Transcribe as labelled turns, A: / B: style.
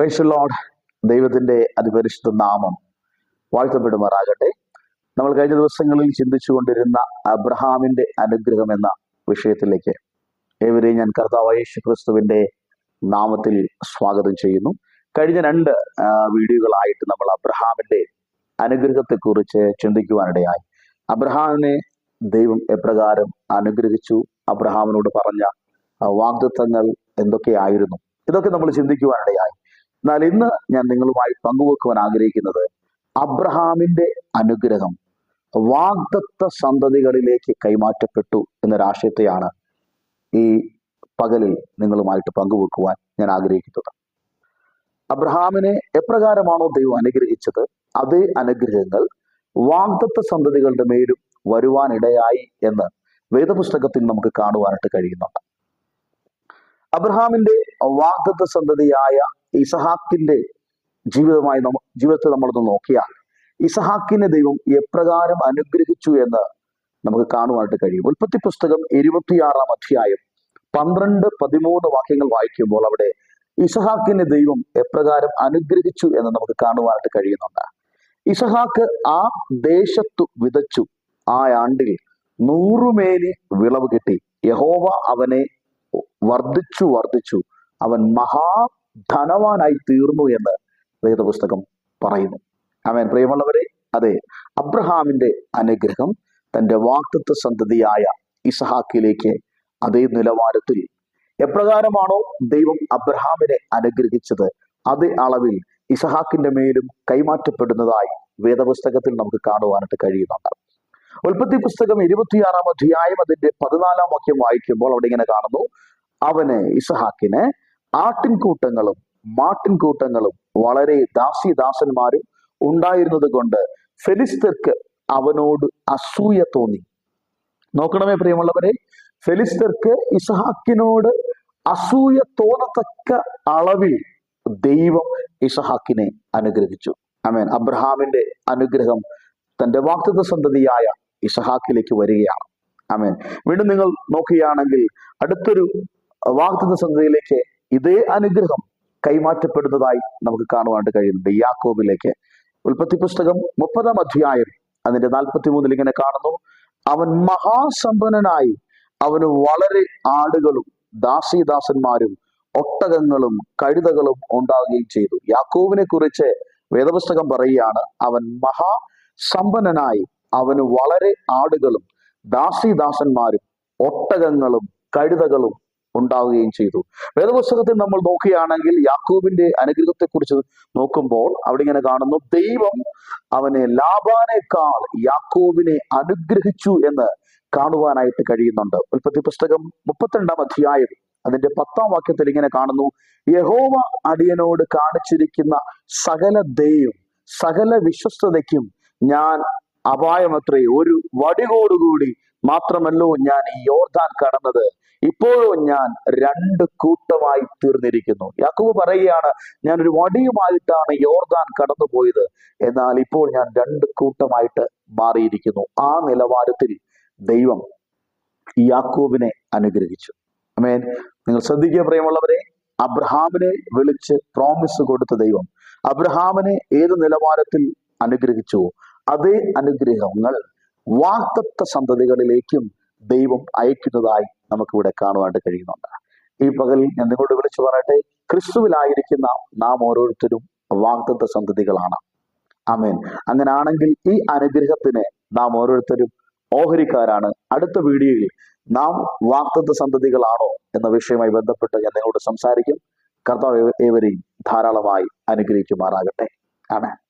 A: Price load ദൈവത്തിന്റെ അതിപരിശുദ്ധ നാമം വാഴ്ത്തപ്പെടുമാറാകട്ടെ. നമ്മൾ കഴിഞ്ഞ ദിവസങ്ങളിൽ ചിന്തിച്ചുകൊണ്ടിരുന്ന അബ്രഹാമിന്റെ അനുഗ്രഹം എന്ന വിഷയത്തിലേക്ക് ഏവരെയും ഞാൻ കർത്താവ് യേശു ക്രിസ്തുവിന്റെ നാമത്തിൽ സ്വാഗതം ചെയ്യുന്നു. കഴിഞ്ഞ രണ്ട് വീഡിയോകളായിട്ട് നമ്മൾ അബ്രഹാമിന്റെ അനുഗ്രഹത്തെക്കുറിച്ച് ചിന്തിക്കുവാനിടയായി. അബ്രഹാമിനെ ദൈവം എപ്രകാരം അനുഗ്രഹിച്ചു അബ്രഹാമിനോട് പറഞ്ഞ വാഗ്ദത്വങ്ങൾ എന്തൊക്കെയായിരുന്നു? ഇതൊക്കെ നമ്മൾ ചിന്തിക്കുവാനിടയായി. എന്നാൽ ഇന്ന് ഞാൻ നിങ്ങളുമായി പങ്കുവെക്കുവാൻ ആഗ്രഹിക്കുന്നത് അബ്രഹാമിന്റെ അനുഗ്രഹം. വാഗ്ദത്ത സന്തതികളിലേക്ക് കൈമാറ്റപ്പെട്ടു എന്നൊരാശയത്തെയാണ് ഈ പകലിൽ നിങ്ങളുമായിട്ട് പങ്കുവെക്കുവാൻ ഞാൻ ആഗ്രഹിക്കുന്നത്. അബ്രഹാമിനെ എപ്രകാരമാണോ ദൈവം അനുഗ്രഹിച്ചത്? അതേ അനുഗ്രഹങ്ങൾ വാഗ്ദത്ത സന്തതികളുടെ മേലും വരുവാനിടയായി എന്ന് വേദപുസ്തകത്തിൽ നമുക്ക് കാണുവാനായിട്ട് കഴിയുന്നുണ്ട്. അബ്രഹാമിന്റെ വാഗ്ദത്ത സന്തതിയായ ഇസഹാക്കിന്റെ ജീവിതമായി നമ്മ ജീവിതത്തെ നമ്മളൊന്ന് നോക്കിയാൽ ഇസഹാക്കിനെ ദൈവം എപ്രകാരം അനുഗ്രഹിച്ചു എന്ന് നമുക്ക് കാണുവാനായിട്ട് കഴിയും. ഉൽപ്പത്തി പുസ്തകം ഇരുപത്തിയാറാം അധ്യായം പന്ത്രണ്ട് പതിമൂന്ന് വാക്യങ്ങൾ വായിക്കുമ്പോൾ അവിടെ ഇസഹാക്കിനെ ദൈവം എപ്രകാരം അനുഗ്രഹിച്ചു എന്ന് നമുക്ക് കാണുവാനായിട്ട് കഴിയുന്നുണ്ട്. ഇസഹാക്ക് ആ ദേശത്തു വിതച്ചു. ആ ആണ്ടിൽ നൂറുമേനി വിളവ് കിട്ടി. യഹോവ അവനെ വർദ്ധിച്ചു വർദ്ധിച്ചു. അവൻ മഹാധനവാനായി തീർന്നു എന്ന് വേദപുസ്തകം പറയുന്നു. അവൻ പ്രിയമുള്ളവരെ അതെ അബ്രഹാമിന്റെ അനുഗ്രഹം തന്റെ വാക്തത്വ സന്തതിയായ ഇസഹാക്കിലേക്ക് അതേ നിലവാരത്തിൽ എപ്രകാരമാണോ ദൈവം അബ്രഹാമിനെ അനുഗ്രഹിച്ചത് അതേ അളവിൽ ഇസഹാക്കിന്റെ മേലും കൈമാറ്റപ്പെടുന്നതായി വേദപുസ്തകത്തിൽ നമുക്ക് കാണുവാനായിട്ട് കഴിയുന്നുണ്ട്. ഉൽപ്പത്തി പുസ്തകം ഇരുപത്തിയാറാം അധ്യായം അതിന്റെ പതിനാലാം വാക്യം വായിക്കുമ്പോൾ അവിടെ ഇങ്ങനെ കാണുന്നു അവന് ഇസഹാക്കിന് ആട്ടിൻകൂട്ടങ്ങളും മാട്ടിൻകൂട്ടങ്ങളും വളരെ ദാസിദാസന്മാരും ഉണ്ടായിരുന്നത് കൊണ്ട് ഫെലിസ്തർക്ക് അവനോട് അസൂയ തോന്നി. നോക്കണമേ പ്രിയമുള്ളവരെ ഫെലിസ്തർക്ക് ഇസഹാക്കിനോട് അസൂയ തോന്നത്തക്ക അളവിൽ ദൈവം ഇസഹാക്കിനെ അനുഗ്രഹിച്ചു. അമേൻ അബ്രഹാമിന്റെ അനുഗ്രഹം തന്റെ വാക്തത്വ സന്തതിയായ ഇസഹാക്കിലേക്ക് വരികയാണ്. അമേൻ വീണ്ടും നിങ്ങൾ നോക്കുകയാണെങ്കിൽ അടുത്തൊരു വാക്തത്വ സന്ധതിയിലേക്ക് ഇതേ അനുഗ്രഹം കൈമാറ്റപ്പെടുന്നതായി നമുക്ക് കാണുവാനായിട്ട് കഴിയുന്നുണ്ട്. യാക്കോബിലേക്ക് ഉൽപ്പത്തി പുസ്തകം മുപ്പതാം അധ്യായം അതിന്റെ നാൽപ്പത്തി മൂന്നിൽ ഇങ്ങനെ കാണുന്നു. അവൻ മഹാസമ്പന്നനായി അവന് വളരെ ആടുകളും ദാസിദാസന്മാരും ഒട്ടകങ്ങളും കഴുതകളും ഉണ്ടാവുകയും ചെയ്തു. യാക്കോബിനെ കുറിച്ച് വേദപുസ്തകം പറയുകയാണ് അവൻ മഹാസമ്പന്നനായി അവന് വളരെ ആടുകളും ദാസിദാസന്മാരും ഒട്ടകങ്ങളും കഴുതകളും ഉണ്ടാവുകയും ചെയ്തു. വേദപുസ്തകത്തിൽ നമ്മൾ നോക്കുകയാണെങ്കിൽ യാക്കോബിന്റെ അനുഗ്രഹത്തെക്കുറിച്ച് നോക്കുമ്പോൾ അവിടെ ഇങ്ങനെ കാണുന്നു ദൈവം അവനെ ലാബാനേക്കാൾ യാക്കൂബിനെ അനുഗ്രഹിച്ചു എന്ന് കാണുവാനായിട്ട് കഴിയുന്നുണ്ട്. ഉൽപ്പത്തി പുസ്തകം മുപ്പത്തിരണ്ടാം അധ്യായം അതിന്റെ പത്താം വാക്യത്തിൽ ഇങ്ങനെ കാണുന്നു യഹോവ അടിയനോട് കാണിച്ചിരിക്കുന്ന സകല ദയും സകല വിശ്വസ്തതയ്ക്കും ഞാൻ അപായമത്രേ. ഒരു വടികോടുകൂടി മാത്രമല്ലോ ഞാൻ ഈ യോർദാൻ കടന്നത്. ഇപ്പോഴും ഞാൻ രണ്ട് കൂട്ടമായി തീർന്നിരിക്കുന്നു. യാക്കൂബ് പറയുകയാണ് ഞാൻ ഒരു വടിയുമായിട്ടാണ് യോർദാൻ കടന്നുപോയത്. എന്നാൽ ഇപ്പോൾ ഞാൻ രണ്ട് കൂട്ടമായിട്ട് മാറിയിരിക്കുന്നു. ആ നിലവാരത്തിൽ ദൈവം യാക്കൂബിനെ അനുഗ്രഹിച്ചു. അമേൻ നിങ്ങൾ ശ്രദ്ധിക്കുക പ്രിയമുള്ളവരെ അബ്രഹാമിനെ വിളിച്ച് പ്രോമിസ് കൊടുത്ത ദൈവം അബ്രഹാമിനെ ഏത് നിലവാരത്തിൽ അനുഗ്രഹിച്ചുവോ അതേ അനുഗ്രഹങ്ങൾ വാക്തത്വ സന്തതികളിലേക്കും ദൈവം അയക്കുന്നതായി നമുക്കിവിടെ കാണുവാനായിട്ട് കഴിയുന്നുണ്ട്. ഈ പകൽ ഞാൻ നിങ്ങളോട് വിളിച്ചു പറയട്ടെ. ക്രിസ്തുവിലായിരിക്കുന്ന നാം ഓരോരുത്തരും വാഗ്ദത്ത സന്തതികളാണ്. അമേൻ അങ്ങനാണെങ്കിൽ ഈ അനുഗ്രഹത്തിന് നാം ഓരോരുത്തരും ഓഹരിക്കാരാണ്. അടുത്ത വീഡിയോയിൽ നാം വാഗ്ദത്ത സന്തതികളാണോ എന്ന വിഷയവുമായി ബന്ധപ്പെട്ട് ഞാൻ നിങ്ങളോട് സംസാരിക്കും. കർത്താവ് ഏവരെയും ധാരാളമായി അനുഗ്രഹിക്കുമാറാകട്ടെ. ആമേൻ.